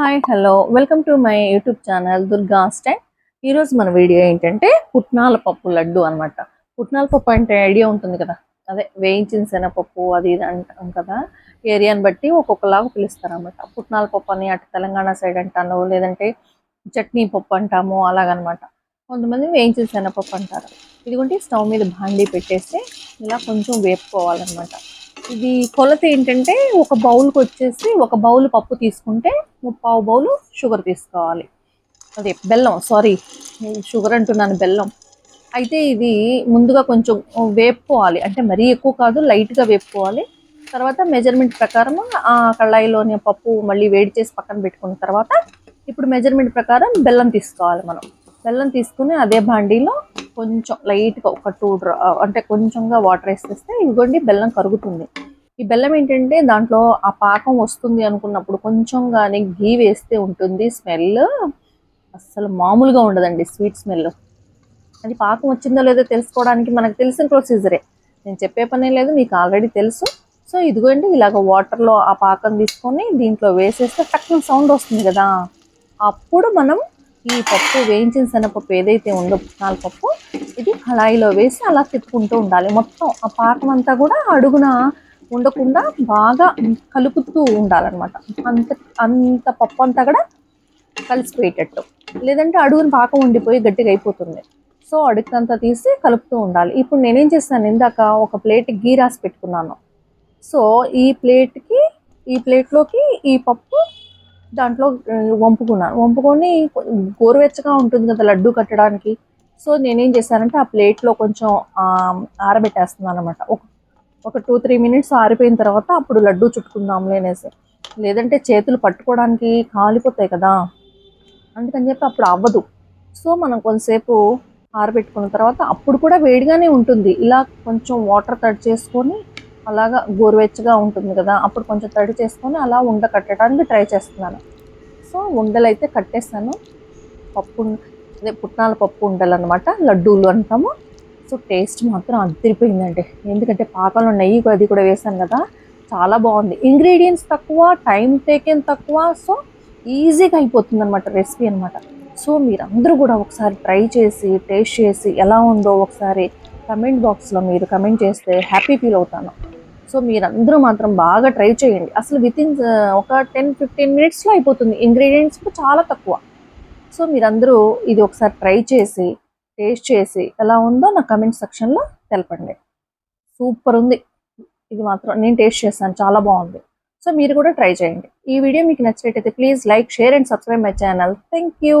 Hi hello welcome to my YouTube channel Durga style ఈరోజు మన video ఏంటంటే పుట్నాల పప్పు లడ్డు అన్నమాట. పుట్నాల పప్పు అంటే ఐడియా ఉంటుంది కదా? అదే వేయించిన శనగపప్పు అది ఇది అంటాం కదా? ఏరియాని బట్టి ఒక్కొక్కలాగా పిలుస్తారు అనమాట పుట్నాల పప్పు అని అటు తెలంగాణ సైడ్ అంటాను లేదంటే చట్నీ పప్పు అంటాము అలాగనమాట కొంతమంది వేయించిన శనగపప్పు అంటారు. ఇదిగోండి స్టవ్ మీద భాండీ పెట్టేసి ఇలా కొంచెం వేపుకోవాలన్నమాట. ఇది కొలత ఏంటంటే ఒక బౌల్కి వచ్చేసి ఒక బౌల్ పప్పు తీసుకుంటే ముప్పావు బౌలు షుగర్ తీసుకోవాలి. అదే బెల్లం సారీ షుగర్ అంటున్నాను బెల్లం. అయితే ఇది ముందుగా కొంచెం వేపుకోవాలి. అంటే మరీ ఎక్కువ కాదు లైట్గా వేపుకోవాలి. తర్వాత మెజర్మెంట్ ప్రకారం ఆ కళాయిలోని పప్పు మళ్ళీ వేడి చేసి పక్కన పెట్టుకున్న తర్వాత ఇప్పుడు మెజర్మెంట్ ప్రకారం బెల్లం తీసుకోవాలి మనం. బెల్లం తీసుకుని అదే భాండీలో కొంచెం లైట్గా ఒక టూ డ్రా అంటే కొంచెంగా వాటర్ వేసేస్తే ఇదిగోండి బెల్లం కరుగుతుంది. ఈ బెల్లం ఏంటంటే దాంట్లో ఆ పాకం వస్తుంది అనుకున్నప్పుడు కొంచెం కానీ గీ వేస్తే ఉంటుంది. స్మెల్ అస్సలు మామూలుగా ఉండదండి స్వీట్ స్మెల్. అది పాకం వచ్చిందో లేదో తెలుసుకోవడానికి మనకు తెలిసిన ప్రొసీజరే. నేను చెప్పే పనే లేదు మీకు ఆల్రెడీ తెలుసు. సో ఇదిగోండి ఇలాగ వాటర్లో ఆ పాకం తీసుకొని దీంట్లో వేసేస్తే టక్కున సౌండ్ వస్తుంది కదా. అప్పుడు మనం ఈ పప్పు వేయించిన శనగపప్పు ఏదైతే ఉందో పుట్నాల పప్పు ఇది కళాయిలో వేసి అలా తిప్పుకుంటూ ఉండాలి. మొత్తం ఆ పాకం అంతా కూడా అడుగున ఉండకుండా బాగా కలుపుతూ ఉండాలన్నమాట. అంత అంత పప్పు అంతా కూడా కలిసిపోయేటట్టు. లేదంటే అడుగుని పాక ఉండిపోయి గట్టిగా అయిపోతుంది. సో అడుగునంతా తీసి కలుపుతూ ఉండాలి. ఇప్పుడు నేనేం చేస్తాను ఇందాక ఒక ప్లేట్ గీ రాసి పెట్టుకున్నాను. సో ఈ ప్లేట్కి ఈ ప్లేట్లోకి ఈ పప్పు దాంట్లో వంపుకున్నాను. వంపుకొని గోరువెచ్చగా ఉంటుంది కదా లడ్డు కట్టడానికి. సో నేనేం చేశానంటే ఆ ప్లేట్లో కొంచెం ఆరబెట్టేస్తున్నాను అనమాట ఒక ఒక టూ త్రీ మినిట్స్ ఆరిపోయిన తర్వాత అప్పుడు లడ్డు చుట్టుకుందాంలే అనేసి. లేదంటే చేతులు పట్టుకోవడానికి కాలిపోతాయి కదా. అందుకని చెప్పి అప్పుడు అవ్వదు. సో మనం కొంతసేపు ఆరబెట్టుకున్న తర్వాత అప్పుడు కూడా వేడిగానే ఉంటుంది. ఇలా కొంచెం వాటర్ తడి చేసుకొని అలాగా గోరువెచ్చగా ఉంటుంది కదా. అప్పుడు కొంచెం తడి చేసుకొని అలా ఉండ కట్టడానికి ట్రై చేస్తున్నాను. సో ఉండలు అయితే కట్టేస్తాను పప్పు అదే పుట్నాల పప్పు ఉండలు అనమాట లడ్డూలు అంటాము. సో టేస్ట్ మాత్రం అదిరిపోయిందండి. ఎందుకంటే పాకంలో నెయ్యి అది కూడా వేసాను కదా చాలా బాగుంది. ఇంగ్రీడియంట్స్ తక్కువ టైం టేకెన్ తక్కువ సో ఈజీగా అయిపోతుంది అనమాట రెసిపీ అనమాట సో మీరందరూ కూడా ఒకసారి ట్రై చేసి టేస్ట్ చేసి ఎలా ఉందో ఒకసారి కమెంట్ బాక్స్లో మీరు కమెంట్ చేస్తే హ్యాపీ ఫీల్ అవుతాను. సో మీరందరూ మాత్రం బాగా ట్రై చేయండి. అసలు విత్ ఇన్ ఒక టెన్ ఫిఫ్టీన్ మినిట్స్లో అయిపోతుంది. ఇంగ్రీడియంట్స్ కూడా చాలా తక్కువ. సో మీరందరూ ఇది ఒకసారి ట్రై చేసి టేస్ట్ చేసి ఎలా ఉందో నా కమెంట్ సెక్షన్లో తెలపండి. సూపర్ ఉంది. ఇది మాత్రం నేను టేస్ట్ చేశాను. చాలా బాగుంది. సో మీరు కూడా ట్రై చేయండి. ఈ వీడియో మీకు నచ్చినట్టయితే please like share and subscribe my channel thank you